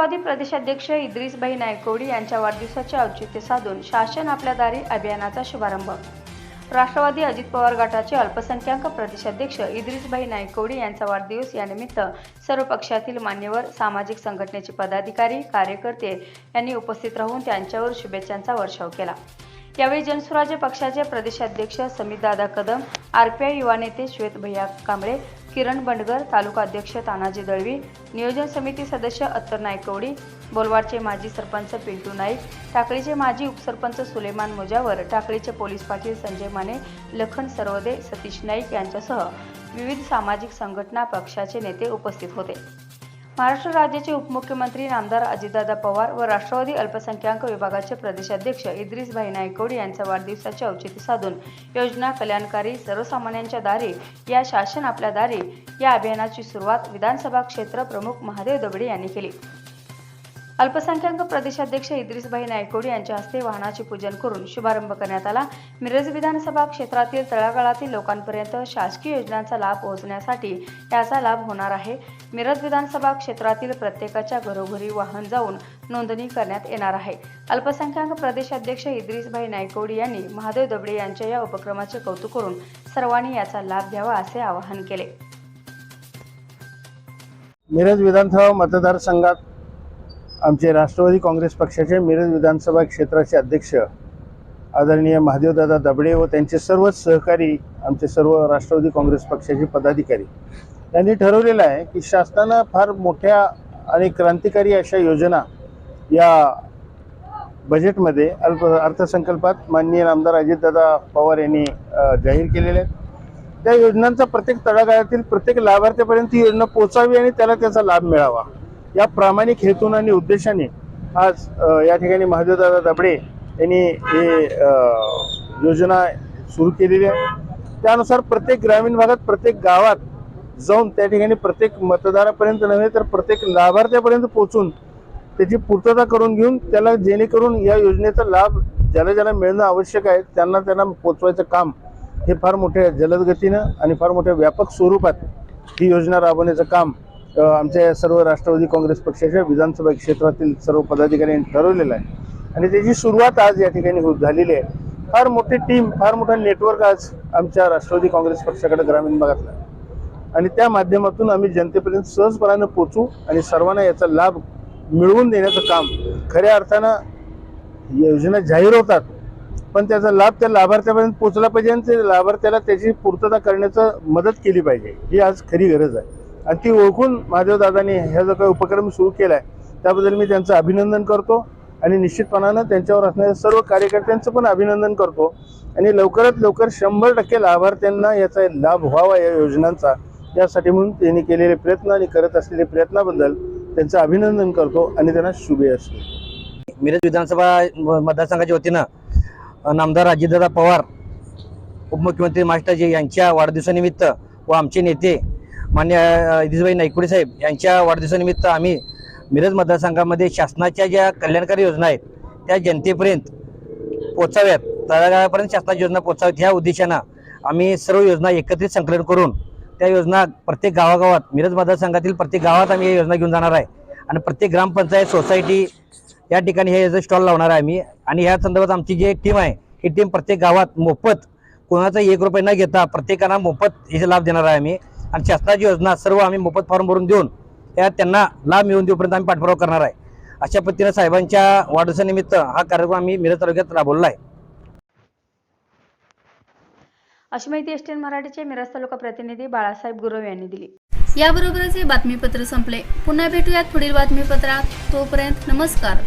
राष्ट्रवादी प्रदेशाध्यक्ष इद्रिसभाई नायकोडी यांच्या वाढदिवसाचे औचित्य साधून शासन आपल्या दारी अभियानाचा शुभारंभ. राष्ट्रवादी अजित पवार गटाचे अल्पसंख्याक प्रदेशाध्यक्ष इद्रिसभाई नायकोडी यांचा वाढदिवस यानिमित्त सर्व पक्षातील मान्यवर सामाजिक संघटनेचे पदाधिकारी कार्यकर्ते यांनी उपस्थित राहून त्यांच्यावर शुभेच्छांचा वर्षाव केला. यावेळी जनसुराज्य पक्षाचे प्रदेशाध्यक्ष समितदादा कदम आरपीआय युवा नेते श्वेत भैया कांबळे किरण बंडगर तालुका अध्यक्ष तानाजी दळवी नियोजन समिती सदस्य अत्तर नायकवडी बोलवाडचे माजी सरपंच पिंटू नाईक टाकळीचे माजी उपसरपंच सुलेमान मुजावर टाकळीचे पोलीस पाटील संजय माने लखन सरवदे सतीश नाईक यांच्यासह विविध सामाजिक संघटना पक्षाचे नेते उपस्थित होते. महाराष्ट्र राज्याचे उपमुख्यमंत्री नामदार अजितदादा पवार व राष्ट्रवादी अल्पसंख्याक विभागाचे प्रदेशाध्यक्ष इद्रिसभाई नायकोड यांचा वाढदिवसाचे औचित्य साधून योजना कल्याणकारी सर्वसामान्यांच्या दारी या शासन आपल्या दारी या अभियानाची सुरुवात विधानसभा क्षेत्र प्रमुख महादेव दबडे यांनी केली. अल्पसंख्याक प्रदेशाध्यक्ष इद्रिसभाई नायकोड यांच्या हस्ते वाहनाचे पूजन करून शुभारंभ करण्यात आला. मिरज विधानसभा क्षेत्रातील तळागाळातील लोकांपर्यंत शासकीय योजनांचा लाभ पोहोचण्यासाठी याचा लाभ होणार आहे. मिरज विधानसभा क्षेत्रातील प्रत्येकाच्या घरोघरी वाहन जाऊन नोंदणी करण्यात येणार आहे. अल्पसंख्याक प्रदेशाध्यक्ष इद्रिसभाई नायकोड यांनी महादेव दबडे यांच्या या उपक्रमाचे कौतुक करून सर्वांनी याचा लाभ घ्यावा असे आवाहन केले. मिरज विधानसभा मतदारसंघात आमचे राष्ट्रवादी काँग्रेस पक्षाचे मिरज विधानसभा क्षेत्राचे अध्यक्ष आदरणीय महादेवदादा दबडे व त्यांचे सर्वच सहकारी आमचे सर्व राष्ट्रवादी काँग्रेस पक्षाचे पदाधिकारी. यांनी ठरवलेलं आहे की शासनानं फार मोठ्या आणि क्रांतिकारी अशा योजना या बजेटमध्ये अल्प अर्थसंकल्पात माननीय आमदार अजितदादा पवार यांनी जाहीर केलेल्या आहेत. त्या योजनांचा प्रत्येक तळागाळातील प्रत्येक लाभार्थ्यापर्यंत ही योजना पोचावी आणि त्याला त्याचा लाभ मिळावा. या प्रामाणिक हेतून आणि उद्देशाने आज या ठिकाणी महादेवदादा दबडे यांनी हे योजना सुरू केलेली आहे. त्यानुसार प्रत्येक ग्रामीण भागात प्रत्येक गावात जाऊन त्या ठिकाणी प्रत्येक मतदारापर्यंत नव्हे तर प्रत्येक लाभार्थ्यापर्यंत पोहोचून त्याची पूर्तता करून घेऊन त्याला जेणेकरून या योजनेचा लाभ ज्याला ज्याला मिळणं आवश्यक आहे त्यांना त्यांना पोचवायचं काम हे फार मोठ्या जलद गतीनं आणि फार मोठ्या व्यापक स्वरूपात ही योजना राबवण्याचं काम आमच्या सर्व राष्ट्रवादी काँग्रेस पक्षाच्या विधानसभा क्षेत्रातील सर्व पदाधिकाऱ्यांनी ठरवलेलं आहे. आणि त्याची सुरुवात आज या ठिकाणी होत झालेली आहे फार मोठी टीम फार मोठा नेटवर्क आज आमच्या राष्ट्रवादी काँग्रेस पक्षाकडे ग्रामीण भागातलं आहे. आणि त्या माध्यमातून आम्ही जनतेपर्यंत सहजपणानं पोचू आणि सर्वांना याचा लाभ मिळवून देण्याचं काम खऱ्या अर्थानं योजना जाहीर होतात पण त्याचा लाभ त्या लाभार्थ्यापर्यंत पोचला पाहिजे आणि ते लाभार्थ्याला त्याची पूर्तता करण्याचं मदत केली पाहिजे. ही आज खरी गरज आहे. आणि ती ओळखून महादेवदादांनी ह्या जो काही उपक्रम सुरू केला आहे त्याबद्दल मी त्यांचं अभिनंदन करतो आणि निश्चितपणानं त्यांच्यावर असणाऱ्या सर्व कार्यकर्त्यांचं पण अभिनंदन करतो. आणि लवकरात लवकर शंभर टक्के लाभार्थ्यांना याचा लाभ व्हावा या योजनांचा. यासाठी म्हणून त्यांनी केलेले प्रयत्न आणि करत असलेले प्रयत्नाबद्दल त्यांचं अभिनंदन करतो आणि त्यांना शुभे असतो मिरज विधानसभा म- मतदारसंघाच्या वतीनं नामदार अजितदादा पवार उपमुख्यमंत्री मास्टरजी यांच्या वाढदिवसानिमित्त व आमचे नेते मान्य अ, इदिसभाई नायकुडे साहेब यांच्या वाढदिवसानिमित्त आम्ही मिरज मतदारसंघामध्ये शासनाच्या ज्या कल्याणकारी योजना आहेत त्या जनतेपर्यंत पोचाव्यात तळागाळापर्यंत शासनाच्या योजना पोचाव्यात ह्या उद्देशानं आम्ही सर्व योजना एकत्रित संकलन करून त्या योजना प्रत्येक गावागावात मिरज मतदारसंघातील प्रत्येक गावात आम्ही या योजना घेऊन जाणार आहे. आणि प्रत्येक ग्रामपंचायत सोसायटी या ठिकाणी हे स्टॉल लावणार आहे आम्ही. आणि ह्या संदर्भात आमची जी एक टीम आहे ही टीम प्रत्येक गावात मोफत कोणाचा एक रुपये न घेता प्रत्येकांना मोफत याचा लाभ देणार आहे आम्ही. आणि शासनाची योजना सर्व आम्ही मोफत फॉर्म भरून देऊन त्या त्यांना लाभ मिळवून देऊपर्यंत आम्ही पाठपुरावा करणार आहे. अशा पद्धतीनं साहेबांच्या वाढदिवसानिमित्त हा कार्यक्रम आम्ही मिरज तालुक्यात राबवला आहे. अशी माहिती एस टी एन मराठीचे मिरज तालुका प्रतिनिधी बाळासाहेब गुरव यांनी दिली. याबरोबरच हे बातमीपत्र संपले. पुन्हा भेटूयात पुढील बातमीपत्रात. तोपर्यंत नमस्कार.